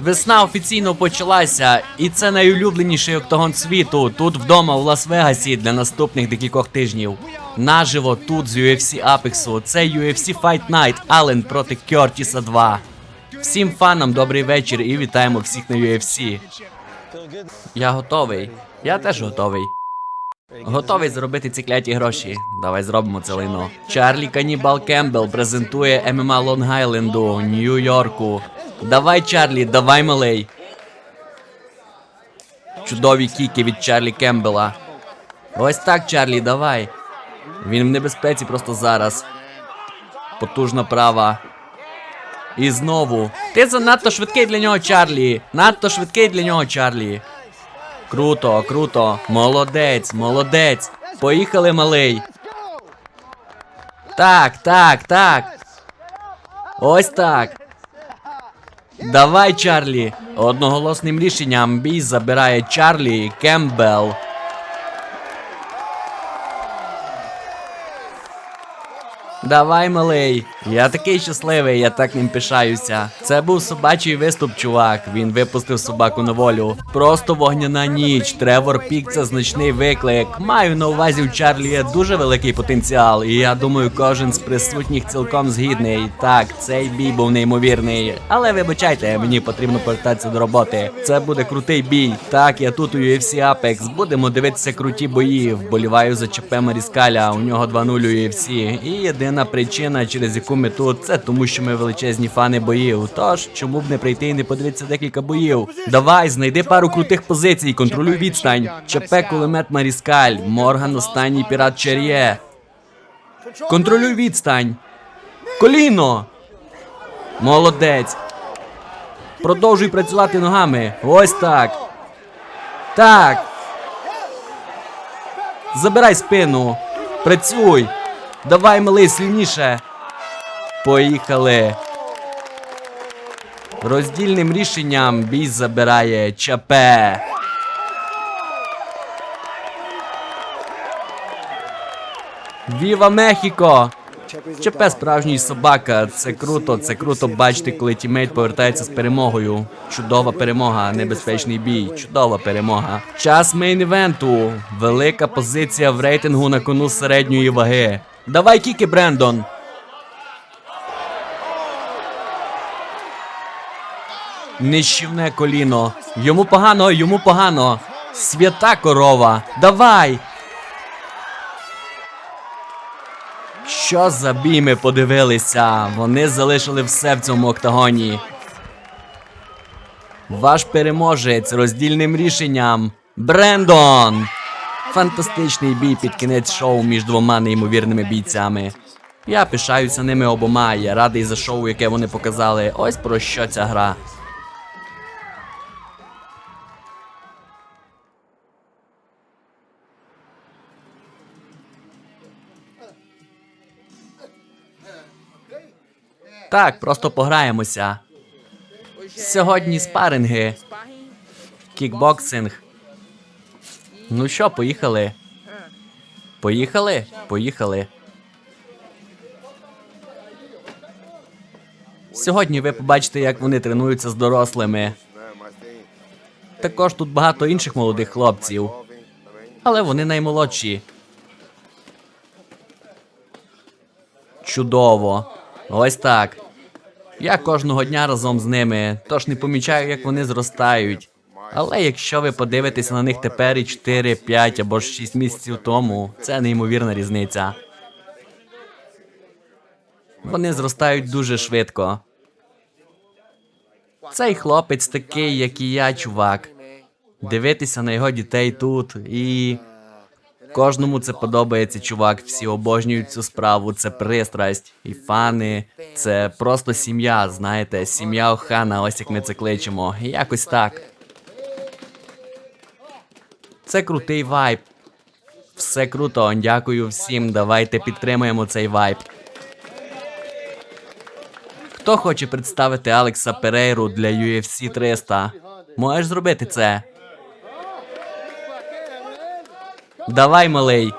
Весна офіційно почалася, і це найулюбленіший октагон світу тут вдома в Лас-Вегасі для наступних декількох тижнів. Наживо тут з UFC Apex. Це UFC Fight Night Аллен проти Кертіса 2. Всім фанам добрий вечір і вітаємо всіх на UFC. Я готовий. Я теж готовий. Готовий заробити ці кляті гроші. Давай зробимо це лайно. Чарлі Канібал Кембл презентує ММА Лонг Айленду, Нью-Йорку. Давай, Чарлі, давай, малий. Чудові кіки від Чарлі Кембела. Ось так, Чарлі, давай. Він в небезпеці просто зараз. Потужна права. І знову. Ти занадто швидкий для нього, Чарлі. Надто швидкий для нього, Чарлі. Круто, круто. Молодець, молодець. Поїхали, малий. Так, так, так. Ось так. Давай, Чарлі. Одноголосним рішенням бій забирає Чарлі Кембел. Давай, малий. Я такий щасливий, я так ним пишаюся. Це був собачий виступ, чувак. Він випустив собаку на волю. Просто вогняна ніч. Тревор Пік це значний виклик. Маю на увазі у Чарлі є дуже великий потенціал, і я думаю, кожен з присутніх цілком згідний. Так, цей бій був неймовірний. Але вибачайте, мені потрібно повертатися до роботи. Це буде крутий бій. Так, я тут у UFC Apex. Будемо дивитися круті бої. Вболіваю за ЧП Маріскаля. У нього 2-0 у UFC. І єдина причина, через яку ми тут, це тому, що ми величезні фани боїв. Тож, чому б не прийти і не подивитися декілька боїв? Давай, знайди пару крутих позицій, контролюй відстань. ЧП кулемет Маріскаль, Морган останній пірат Чер'є. Контролюй відстань. Коліно. Молодець. Продовжуй працювати ногами. Ось так. Так. Забирай спину. Працюй. Давай, малий, сильніше. Поїхали. Роздільним рішенням бій забирає ЧП. Віва Мехіко! ЧП справжній собака. Це круто, це круто бачити, коли тімейт повертається з перемогою. Чудова перемога, небезпечний бій, чудова перемога. Час мейн-івенту. Велика позиція в рейтингу на кону середньої ваги. Давай кіки, Брендон. Нищівне коліно. Йому погано, йому погано. Свята корова. Давай. Що за бій ми подивилися? Вони залишили все в цьому октагоні. Ваш переможець роздільним рішенням Брендон. Фантастичний бій під кінець шоу між двома неймовірними бійцями. Я пишаюся ними обома. Я радий за шоу, яке вони показали. Ось про що ця гра. Так, просто пограємося. Сьогодні спаринги. Кікбоксинг. Ну що, поїхали? Поїхали? Поїхали. Сьогодні ви побачите, як вони тренуються з дорослими. Також тут багато інших молодих хлопців. Але вони наймолодші. Чудово. Ось так. Я кожного дня разом з ними, тож не помічаю, як вони зростають. Але якщо ви подивитеся на них тепер і 4, 5 або ж 6 місяців тому, це неймовірна різниця. Вони зростають дуже швидко. Цей хлопець такий, як і я, чувак. Дивитися на його дітей тут і. Кожному це подобається, чувак. Всі обожнюють цю справу. Це пристрасть і фани. Це просто сім'я, знаєте, сім'я Охана, ось як ми це кличемо. Якось так. Це крутий вайб. Все круто, дякую всім. Давайте підтримуємо цей вайб. Хто хоче представити Алекса Перейру для UFC 300? Можеш зробити це? Давай, малий.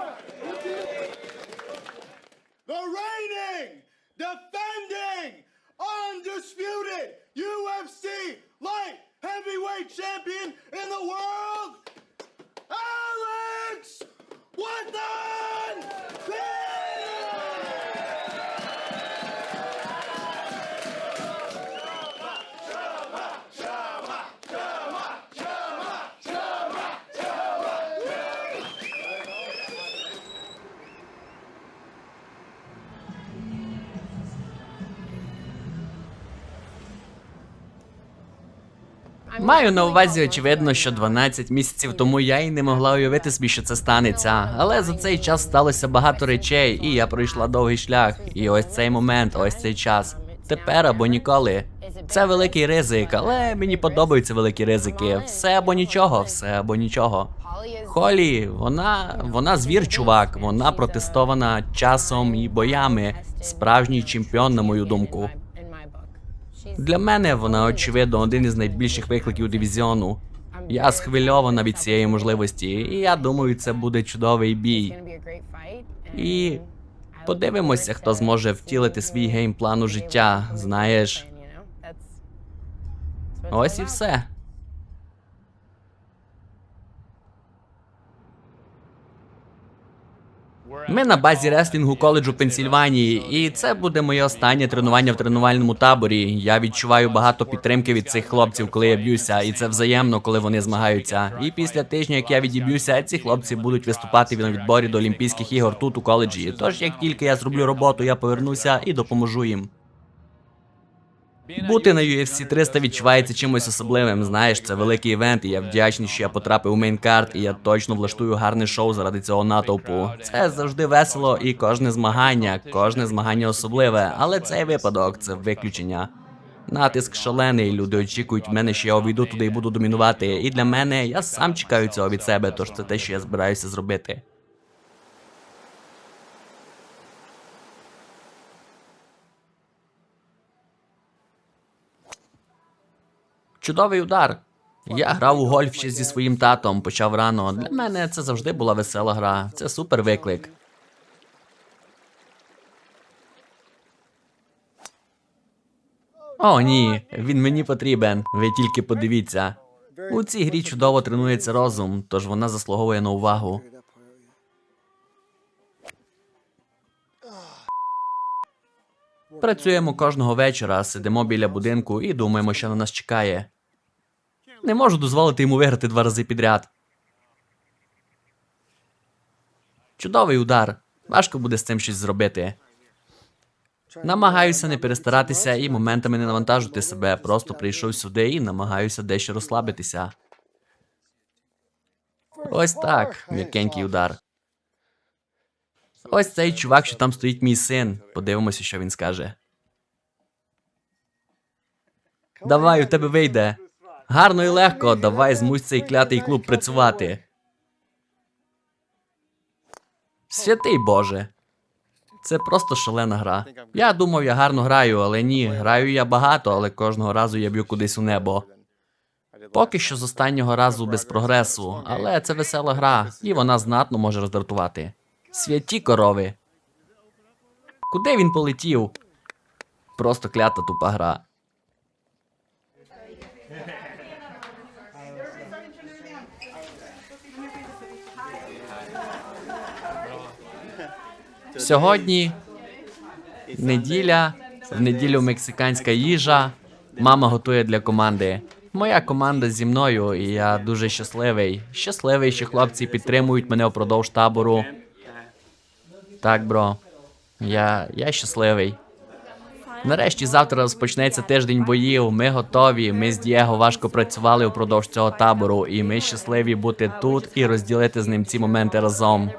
Маю на увазі, очевидно, що 12 місяців тому я й не могла уявити собі, що це станеться. Але за цей час сталося багато речей, і я пройшла довгий шлях. І ось цей момент, ось цей час. Тепер або ніколи. Це великий ризик, але мені подобаються великі ризики. Все або нічого, все або нічого. Холі, вона вона звір, чувак. Вона протестована часом і боями. Справжній чемпіон, на мою думку. Для мене вона очевидно один із найбільших викликів дивізіону. Я схвильована від цієї можливості, і я думаю, це буде чудовий бій. І подивимося, хто зможе втілити свій геймплан у життя. Знаєш, ось і все. Ми на базі реслінгу коледжу Пенсільванії, і це буде моє останнє тренування в тренувальному таборі. Я відчуваю багато підтримки від цих хлопців, коли я б'юся, і це взаємно, коли вони змагаються. І після тижня, як я відіб'юся, ці хлопці будуть виступати на відборі до Олімпійських ігор тут у коледжі. Тож, як тільки я зроблю роботу, я повернуся і допоможу їм. Бути на UFC 300 відчувається чимось особливим. Знаєш, це великий івент, і я вдячний, що я потрапив у мейнкарт, і я точно влаштую гарне шоу заради цього натовпу. Це завжди весело, і кожне змагання, кожне змагання особливе, але цей випадок це виключення. Натиск шалений, люди очікують мене, що я увійду туди і буду домінувати. І для мене я сам чекаю цього від себе, тож це те, що я збираюся зробити. Чудовий удар. Я грав у гольф ще зі своїм татом, почав рано. Для мене це завжди була весела гра. Це супер виклик. О, ні, він мені потрібен. Ви тільки подивіться. У цій грі чудово тренується розум, тож вона заслуговує на увагу. Працюємо кожного вечора, сидимо біля будинку і думаємо, що на нас чекає. Не можу дозволити йому виграти два рази підряд. Чудовий удар. Важко буде з цим щось зробити. Намагаюся не перестаратися і моментами не навантажувати себе. Просто прийшов сюди і намагаюся дещо розслабитися. Ось так, м'якенький удар. Ось цей чувак, що там стоїть мій син. Подивимося, що він скаже. Давай, у тебе вийде. Гарно і легко, давай змусь цей клятий клуб працювати. Святий Боже. Це просто шалена гра. Я думав, я гарно граю, але ні, граю я багато, але кожного разу я б'ю кудись у небо. Поки що з останнього разу без прогресу, але це весела гра, і вона знатно може роздратувати. Святі корови. Куди він полетів? Просто клята тупа гра. Сьогодні неділя, в неділю мексиканська їжа. Мама готує для команди. Моя команда зі мною, і я дуже щасливий. Щасливий, що хлопці підтримують мене впродовж табору. Так, бро. Я, я щасливий. Нарешті завтра розпочнеться тиждень боїв. Ми готові. Ми з Дієго важко працювали впродовж цього табору, і ми щасливі бути тут і розділити з ним ці моменти разом.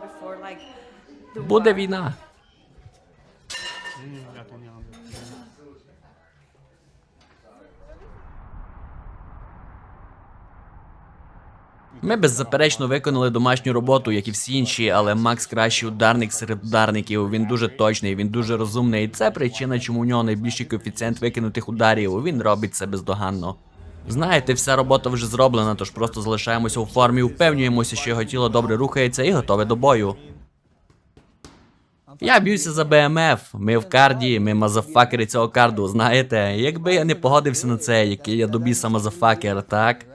Буде війна. Ми беззаперечно виконали домашню роботу, як і всі інші, але Макс кращий ударник серед ударників. Він дуже точний, він дуже розумний. І Це причина, чому у нього найбільший коефіцієнт викинутих ударів. Він робить це бездоганно. Знаєте, вся робота вже зроблена, тож просто залишаємося у формі, впевнюємося, що його тіло добре рухається і готове до бою. Я б'юся за БМФ. Ми в карді, ми мазафакери цього карду, знаєте. Якби я не погодився на це, який я до біса мазафакер, так?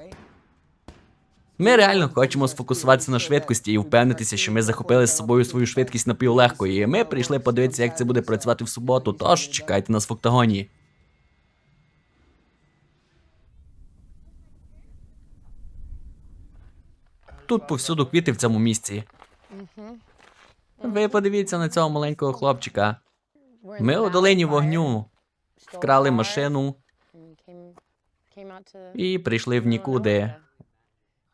Ми реально хочемо сфокусуватися на швидкості і впевнитися, що ми захопили з собою свою швидкість напівлегко, і ми прийшли подивитися, як це буде працювати в суботу. Тож чекайте нас в октагоні. Тут повсюду квіти в цьому місці. Ви подивіться на цього маленького хлопчика. Ми у долині вогню вкрали машину і прийшли в нікуди,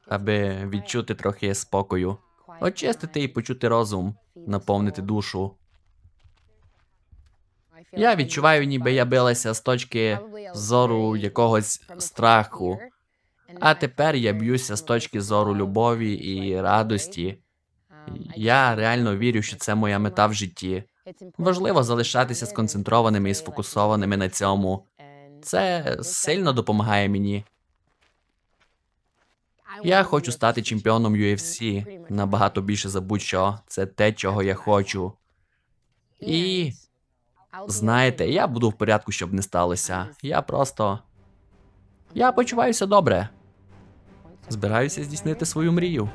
аби відчути трохи спокою, очистити і почути розум, наповнити душу. Я відчуваю, ніби я билася з точки зору якогось страху. А тепер я б'юся з точки зору любові і радості. Я реально вірю, що це моя мета в житті. Важливо залишатися сконцентрованими і сфокусованими на цьому. Це сильно допомагає мені. Я хочу стати чемпіоном UFC набагато більше за будь-що. Це те, чого я хочу. І знаєте, я буду в порядку, щоб не сталося. Я просто. Я почуваюся добре. Збираюся здійснити свою мрію.